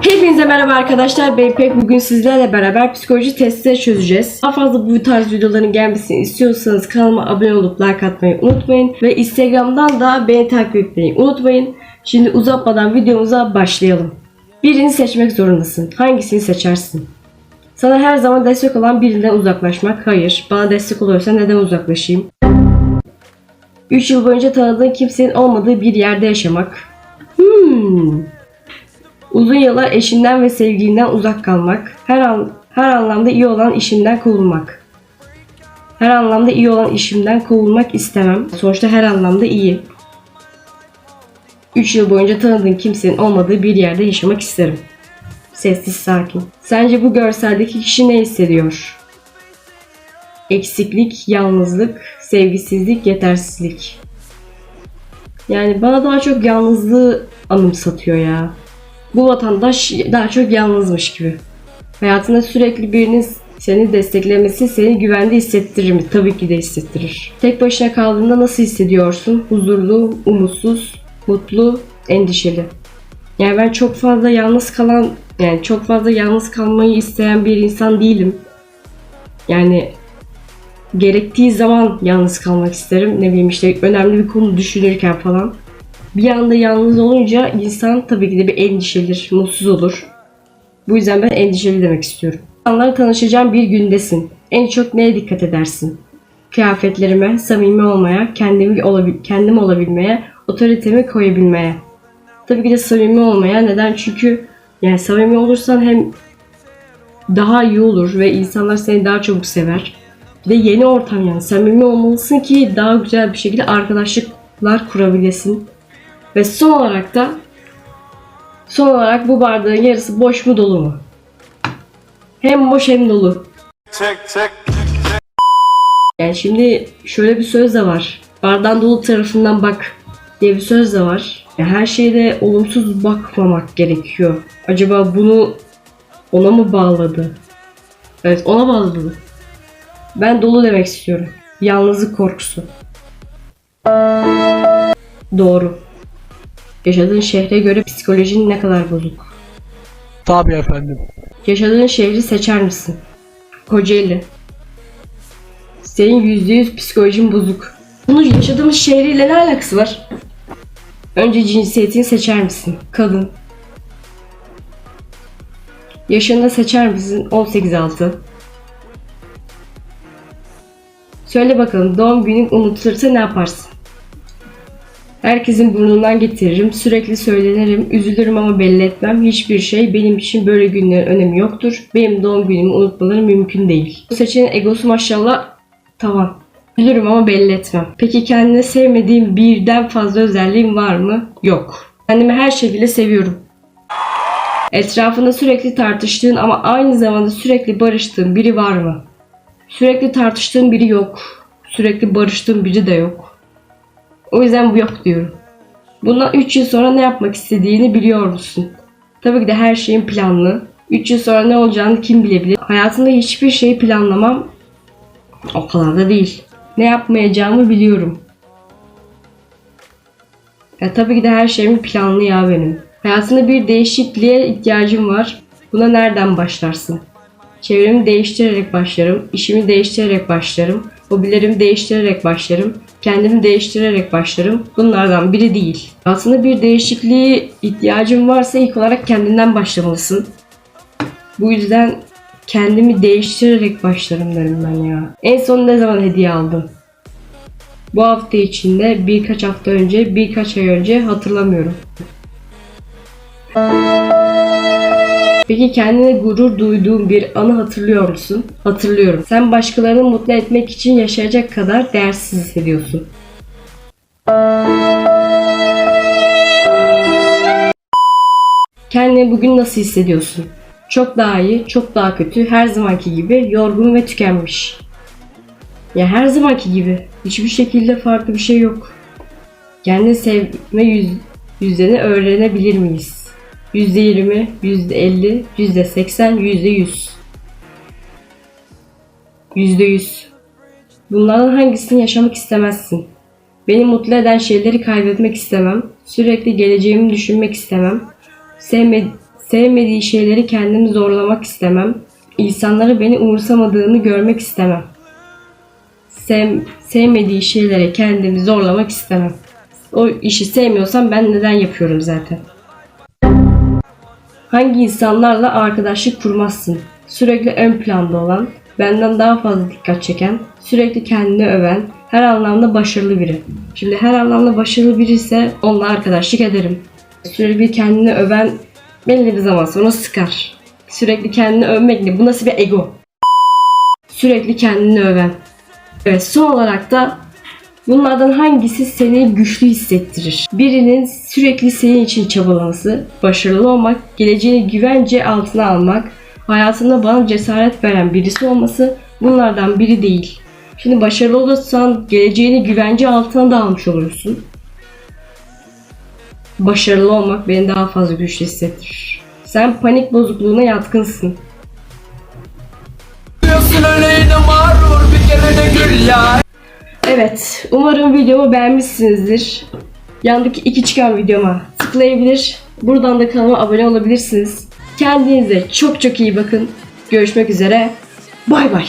Hepinize merhaba arkadaşlar. Ben İpek. Bugün sizlerle beraber psikoloji testi çözeceğiz. Daha fazla bu tarz videoların gelmesini istiyorsanız kanalıma abone olup like atmayı unutmayın. Ve Instagram'dan da beni takip etmeyi unutmayın. Şimdi uzatmadan videomuza başlayalım. Birini seçmek zorundasın. Hangisini seçersin? Sana her zaman destek olan birinden uzaklaşmak. Hayır. Bana destek oluyorsa neden uzaklaşayım? 3 yıl boyunca tanıdığın kimsenin olmadığı bir yerde yaşamak. Uzun yıllar eşinden ve sevgilinden uzak kalmak. Her an, her anlamda iyi olan işimden kovulmak. Her anlamda iyi olan işimden kovulmak istemem. Sonuçta her anlamda iyi. 3 yıl boyunca tanıdığın kimsenin olmadığı bir yerde yaşamak isterim. Sessiz sakin. Sence bu görseldeki kişi ne hissediyor? Eksiklik, yalnızlık, sevgisizlik, yetersizlik. Yani bana daha çok yalnızlığı anımsatıyor ya. Bu vatandaş daha çok yalnızmış gibi. Hayatında sürekli birinin seni desteklemesi seni güvende hissettirir mi? Tabii ki de hissettirir. Tek başına kaldığında nasıl hissediyorsun? Huzurlu, umutsuz, mutlu, endişeli. Yani ben çok fazla yalnız kalan, yani çok fazla yalnız kalmayı isteyen bir insan değilim. Yani gerektiği zaman yalnız kalmak isterim. Ne bileyim işte önemli bir konu düşünürken falan. Bir anda yalnız olunca insan tabii ki de bir endişelir, mutsuz olur. Bu yüzden ben endişeli demek istiyorum. İnsanlarla tanışacağım bir gündesin. En çok neye dikkat edersin? Kıyafetlerime, samimi olmaya, kendimi olabil kendim olabilmeye, otoritemi koyabilmeye. Tabii ki de samimi olmaya. Neden? Çünkü yani samimi olursan hem daha iyi olur ve insanlar seni daha çabuk sever. Bir de yeni ortam yani samimi olmalısın ki daha güzel bir şekilde arkadaşlıklar kurabilesin. Ve son olarak da son olarak bu bardağın yarısı boş mu dolu mu? Hem boş hem dolu. Check, check. Yani şimdi şöyle bir söz de var. Bardağın dolu tarafından bak diye bir söz de var. Ya her şeyde olumsuz bakmamak gerekiyor. Acaba bunu ona mı bağladı? Evet ona bağladı. Ben dolu demek istiyorum. Yalnızlık korkusu. Doğru. Yaşadığın şehre göre psikolojin ne kadar bozuk? Tabii efendim. Yaşadığın şehri seçer misin? Kocaeli. Senin %100 psikolojin bozuk. Bunun yaşadığımız şehriyle ne alakası var? Önce cinsiyetini seçer misin? Kadın. Yaşını da seçer misin? 18 altı. Söyle bakalım doğum günün unutulursa ne yaparsın? Herkesin burnundan getiririm, sürekli söylenirim, üzülürüm ama belli etmem. Hiçbir şey benim için böyle günlerin önemi yoktur. Benim doğum günümü unutmaları mümkün değil. Bu seçeneğin egosu maşallah tavan. Üzülürüm ama belli etmem. Peki kendine sevmediğim birden fazla özelliğim var mı? Yok. Kendimi her şekilde seviyorum. Etrafında sürekli tartıştığın ama aynı zamanda sürekli barıştığın biri var mı? Sürekli tartıştığın biri yok. Sürekli barıştığın biri de yok. O yüzden bu yok diyorum. Bundan 3 yıl sonra ne yapmak istediğini biliyor musun? Tabii ki de her şeyin planlı. 3 yıl sonra ne olacağını kim bilebilir? Hayatımda hiçbir şeyi planlamam o kadar da değil. Ne yapmayacağımı biliyorum. Ya tabii ki de her şeyim planlı ya benim. Hayatında bir değişikliğe ihtiyacım var. Buna nereden başlarsın? Çevremi değiştirerek başlarım, işimi değiştirerek başlarım, hobilerimi değiştirerek başlarım, kendimi değiştirerek başlarım. Bunlardan biri değil. Aslında bir değişikliğe ihtiyacın varsa ilk olarak kendinden başlamalısın. Bu yüzden kendimi değiştirerek başlarım derim ben ya. En son ne zaman hediye aldım? Bu hafta içinde birkaç hafta önce, birkaç ay önce hatırlamıyorum. Peki kendine gurur duyduğun bir anı hatırlıyor musun? Hatırlıyorum. Sen başkalarını mutlu etmek için yaşayacak kadar değersiz hissediyorsun. Kendini bugün nasıl hissediyorsun? Çok daha iyi, çok daha kötü, her zamanki gibi yorgun ve tükenmiş. Ya her zamanki gibi. Hiçbir şekilde farklı bir şey yok. Kendini sevme yüz, yüzdeni öğrenebilir miyiz? %20, %50, %80, %100. %100. Bunlardan hangisini yaşamak istemezsin? Beni mutlu eden şeyleri kaybetmek istemem. Sürekli geleceğimi düşünmek istemem. Sevme, Sevmediği şeyleri kendimi zorlamak istemem. İnsanları beni umursamadığını görmek istemem. Sev, sevmediği şeylere kendimi zorlamak istemem. O işi sevmiyorsam ben neden yapıyorum zaten? Hangi insanlarla arkadaşlık kurmazsın? Sürekli ön planda olan, benden daha fazla dikkat çeken, sürekli kendini öven, her anlamda başarılı biri. Şimdi her anlamda başarılı biri ise onunla arkadaşlık ederim. Sürekli kendini öven belli bir zaman sonra sıkar. Sürekli kendini övmek ne? Bu nasıl bir ego? Sürekli kendini öven. Evet son olarak da bunlardan hangisi seni güçlü hissettirir? Birinin sürekli senin için çabalaması, başarılı olmak, geleceğini güvence altına almak, hayatında bana cesaret veren birisi olması bunlardan biri değil. Şimdi başarılı olursan geleceğini güvence altına da almış olursun. Başarılı olmak beni daha fazla güçlü hissettirir. Sen panik bozukluğuna yatkınsın. Öyleydi mağrur bir kere de gül ya Evet, umarım videomu beğenmişsinizdir. Yandaki iki çıkan videoma tıklayabilir. Buradan da kanalıma abone olabilirsiniz. Kendinize çok çok iyi bakın. Görüşmek üzere. Bay bay.